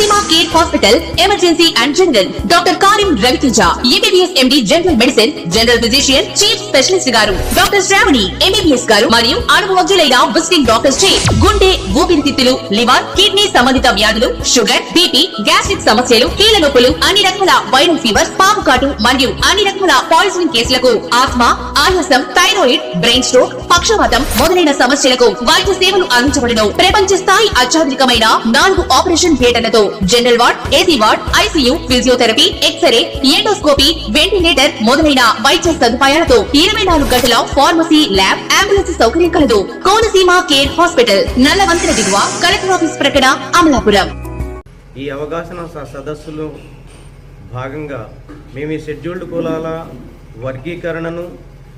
Fatima care hospital emergency and general doctor Karim Raviteja MBBS MD general medicine general physician chief specialist గారు doctor Shravani MBBS గారు మరియు అనుభవజ్ఞులైన visiting doctors చే గుండె ఊపిరితిత్తులు లివర్ కిడ్నీ సంబంధిత వ్యాధులు షుగర్ బీపీ గ్యాస్ట్రిక్ సమస్యలు కీళ్ళ నొప్పులు అన్ని రకాల వైరల్ ఫీవర్ పాము కాటు మరియు అన్ని రకాల పాయిజనింగ్ కేసులకు ఆస్మా ఆయాసం థైరాయిడ్ బ్రెయిన్ స్ట్రోక్ పక్షవాతం మొదలైన సమస్యలకు వైద్య సేవలు అందించబడను. ప్రపంచ స్థాయి అత్యాధునికమైన నాలుగు operation థియేటర్లతో general ward AC ward ICU physiotherapy X ray endoscopy ventilator మొదలైన వైద్య సదుపాయాలతో ఇరవై నాలుగు గంటల ఫార్మసీ ల్యాబ్ అంబులెన్స్ సౌకర్యం కలదు. కోనసీమ కేర్ హాస్పిటల్ నల్లవంతెన దిగువ కలెక్టర్ ఆఫీస్ ప్రకటన అమలాపురం. ఈ అవగాహన స- సదస్సులో భాగంగా మేము ఈ షెడ్యూల్డ్ కులాల వర్గీకరణను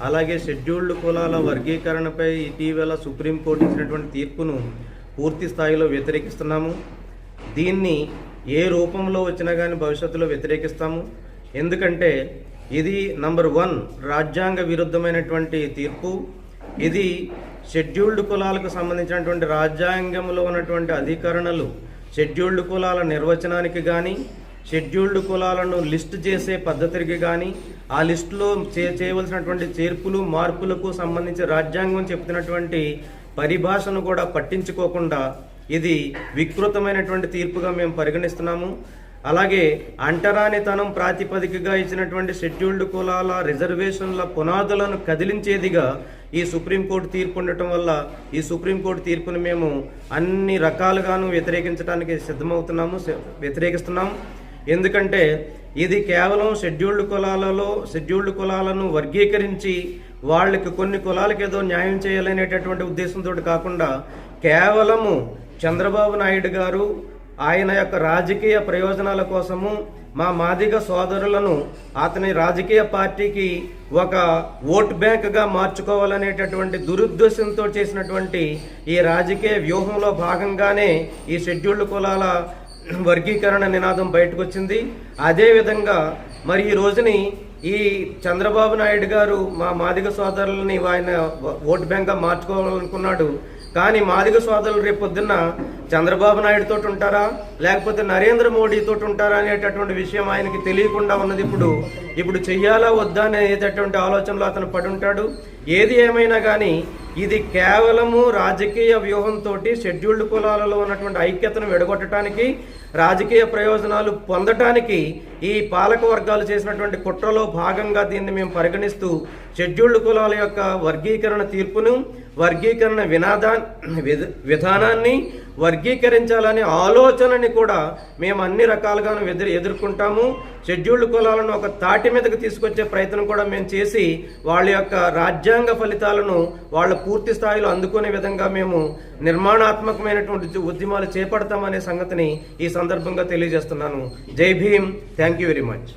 అలాగే షెడ్యూల్డ్ కులాల వర్గీకరణపై ఇటీవల సుప్రీంకోర్టు ఇచ్చినటువంటి తీర్పును పూర్తి స్థాయిలో వ్యతిరేకిస్తున్నాము. దీన్ని ఏ రూపంలో వచ్చినా కానీ భవిష్యత్తులో వ్యతిరేకిస్తాము. ఎందుకంటే ఇది నంబర్ వన్ రాజ్యాంగ విరుద్ధమైనటువంటి తీర్పు. ఇది షెడ్యూల్డ్ కులాలకు సంబంధించినటువంటి రాజ్యాంగంలో ఉన్నటువంటి అధికరణలు షెడ్యూల్డ్ కులాల నిర్వచనానికి కానీ షెడ్యూల్డ్ కులాలను లిస్ట్ చేసే పద్ధతికి కానీ ఆ లిస్టులో చే చేయవలసినటువంటి చేర్పులు మార్పులకు సంబంధించి రాజ్యాంగం చెప్తున్నటువంటి పరిభాషను కూడా పట్టించుకోకుండా ఇది వికృతమైనటువంటి తీర్పుగా మేము పరిగణిస్తున్నాము. అలాగే అంటరానితనం ప్రాతిపదికగా ఇచ్చినటువంటి షెడ్యూల్డ్ కులాల రిజర్వేషన్ల పునాదులను కదిలించేదిగా ఈ సుప్రీంకోర్టు తీర్పు ఉండటం వల్ల ఈ సుప్రీంకోర్టు తీర్పును మేము అన్ని రకాలుగాను వ్యతిరేకించడానికి సిద్ధమవుతున్నాము వ్యతిరేకిస్తున్నాము. ఎందుకంటే ఇది కేవలం షెడ్యూల్డ్ కులాలలో షెడ్యూల్డ్ కులాలను వర్గీకరించి వాళ్ళకి కొన్ని కులాలకు ఏదో న్యాయం చేయాలనేటటువంటి ఉద్దేశంతో కాకుండా కేవలము చంద్రబాబు నాయుడు గారు ఆయన యొక్క రాజకీయ ప్రయోజనాల కోసము మా మాదిగ సోదరులను అతని రాజకీయ పార్టీకి ఒక ఓట్ బ్యాంక్గా మార్చుకోవాలనేటటువంటి దురుద్దేశంతో చేసినటువంటి ఈ రాజకీయ వ్యూహంలో భాగంగానే ఈ షెడ్యూల్డ్ కులాల వర్గీకరణ నినాదం బయటకు వచ్చింది అదేవిధంగా మరి ఈ రోజుని ఈ చంద్రబాబు నాయుడు గారు మా మాదిగ సోదరులని ఆయన ఓట్ బ్యాంక్గా మార్చుకోవాలనుకున్నాడు. కానీ మాదిగ సోదరులు రేపు పొద్దున్న చంద్రబాబు నాయుడు తోటి ఉంటారా? లేకపోతే నరేంద్ర మోడీతో ఉంటారా అనేటటువంటి విషయం ఆయనకి తెలియకుండా ఉన్నది ఇప్పుడు. ఇప్పుడు చెయ్యాలా వద్దా అనేటటువంటి ఆలోచనలో అతను పడి ఉంటాడు. ఏది ఏమైనా కానీ ఇది కేవలము రాజకీయ వ్యూహంతో షెడ్యూల్డ్ కులాలలో ఉన్నటువంటి ఐక్యతను విడగొట్టడానికి రాజకీయ ప్రయోజనాలు పొందటానికి ఈ పాలక వర్గాలు చేసినటువంటి కుట్రలో భాగంగా దీన్ని మేము పరిగణిస్తూ షెడ్యూల్డ్ కులాల యొక్క వర్గీకరణ తీర్పును వర్గీకరణ వినాదా విధ- విధానాన్ని వర్గీకరించాలనే ఆలోచనని కూడా మేము అన్ని రకాలుగాను ఎదురు ఎదుర్కొంటాము. షెడ్యూల్డ్ కులాలను ఒక తాటి మీదకి తీసుకొచ్చే ప్రయత్నం కూడా మేము చేసి వాళ్ళ యొక్క రాజ్యాంగ ఫలితాలను వాళ్ళ పూర్తి స్థాయిలో అందుకునే విధంగా మేము నిర్మాణాత్మకమైనటువంటి ఉద్యమాలు చేపడతామనే సంగతిని ఈ సందర్భంగా తెలియజేస్తున్నాను. Jai Bhim. Thank you very much.